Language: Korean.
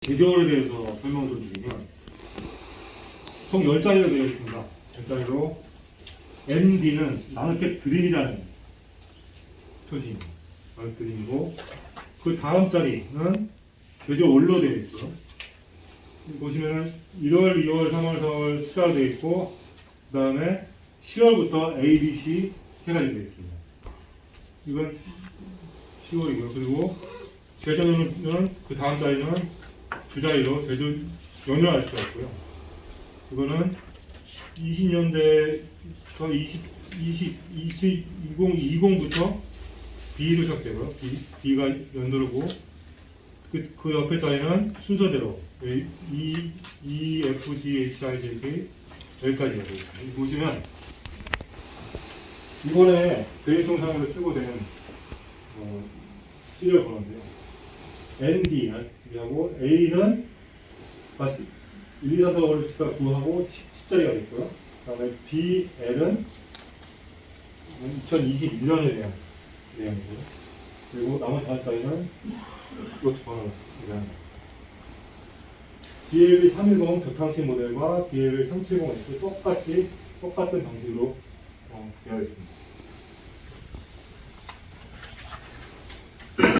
개조에 대해서 설명을 좀 드리면 총 10자리로 되어 있습니다. 10자리로 MD는 나누켓 드림이라는 표시입니다. 나누켓 드림이고 그 다음 자리는 개조 원로 되어 있고요. 보시면은 1월, 2월, 3월, 4월 숫자로 되어 있고 그 다음에 10월부터 A, B, C 세 가지 되어 있습니다. 이건 10월이고요. 그리고 제조는 그 다음 자리는 두 자리로 제조 연료할 수가 있고요. 이거는 20년대부터 20, 20, 20, 20, 20부터 B로 시작되고요. B, B가 연도로고 그, 그 옆에 자리는 순서대로 E, E, F, G, H, I, J, K 여기까지 있습니다. 보시면 이번에 대통상으로 쓰고 되는 어, 시리얼 번호인데요. ND하고 A는 다시 1, 2, 3, 4, 5, 6, 7, 8, 9하고 10자리가 됐고요. 그 다음에 BL은 2021년에 대한 내용이고요. 그리고 나머지 다섯 자리는 이것도 번호를 얘기합니다. DLB 310 저탕식 모델과 DLB 370 똑같이 똑같은 방식으로.